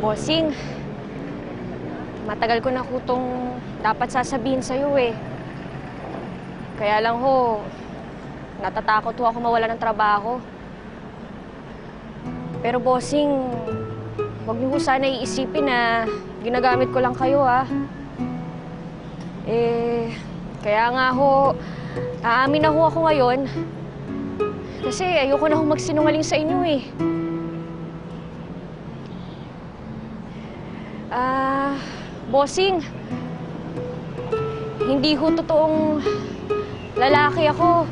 Bossing, matagal ko na ho itong dapat sasabihin sa'yo eh. Kaya lang ho, natatakot ho ako mawala ng trabaho. Pero bossing, huwag niyo ho sana iisipin na ginagamit ko lang kayo ah. Eh, kaya nga ho, aamin na ho ako ngayon. Kasi ayoko na ho magsinungaling sa inyo eh. Ah, bossing. Hindi ho totoong lalaki ako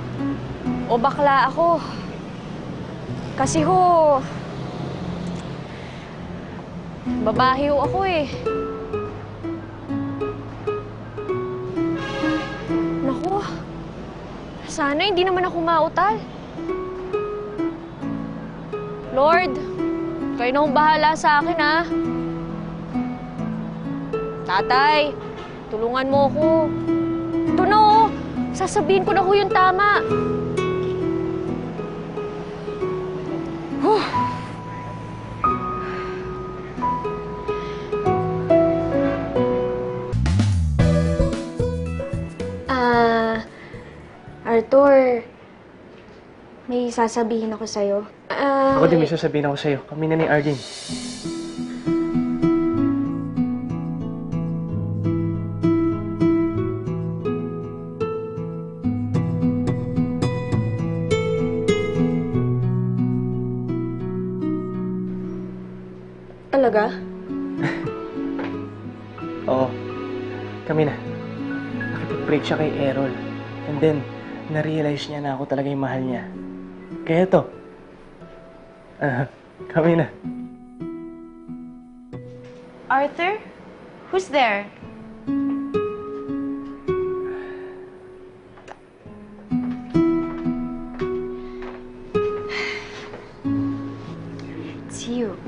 o bakla ako. Kasi ho, babae ho ako eh. Naku, sana hindi naman ako mautal. Lord, kayo na bahala sa akin ah. Tatay, tulungan mo ako. Ito na oh, sasabihin ko na ho yung tama. Huh. Ah, Arthur, may sasabihin ako sa'yo. Ah, Ako din may sasabihin ako sa'yo. Kami na ni Arlene. Talaga? Oo. Kami na. Nakipag-break siya kay Errol. And then, na-realize niya na ako talaga yung mahal niya. Kaya to. Ah, kami na. Arthur? Who's there? It's you.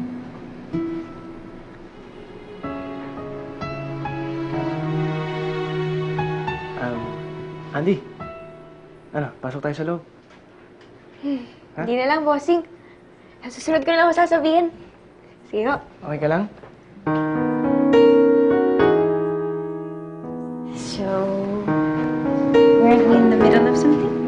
Andy, ano, pasok tayo sa loob. Hmm. Hindi na lang, bossing. Nasusunod ko na lang ang sasabihin. Sige ho. Okay ka lang? So, we're in the middle of something?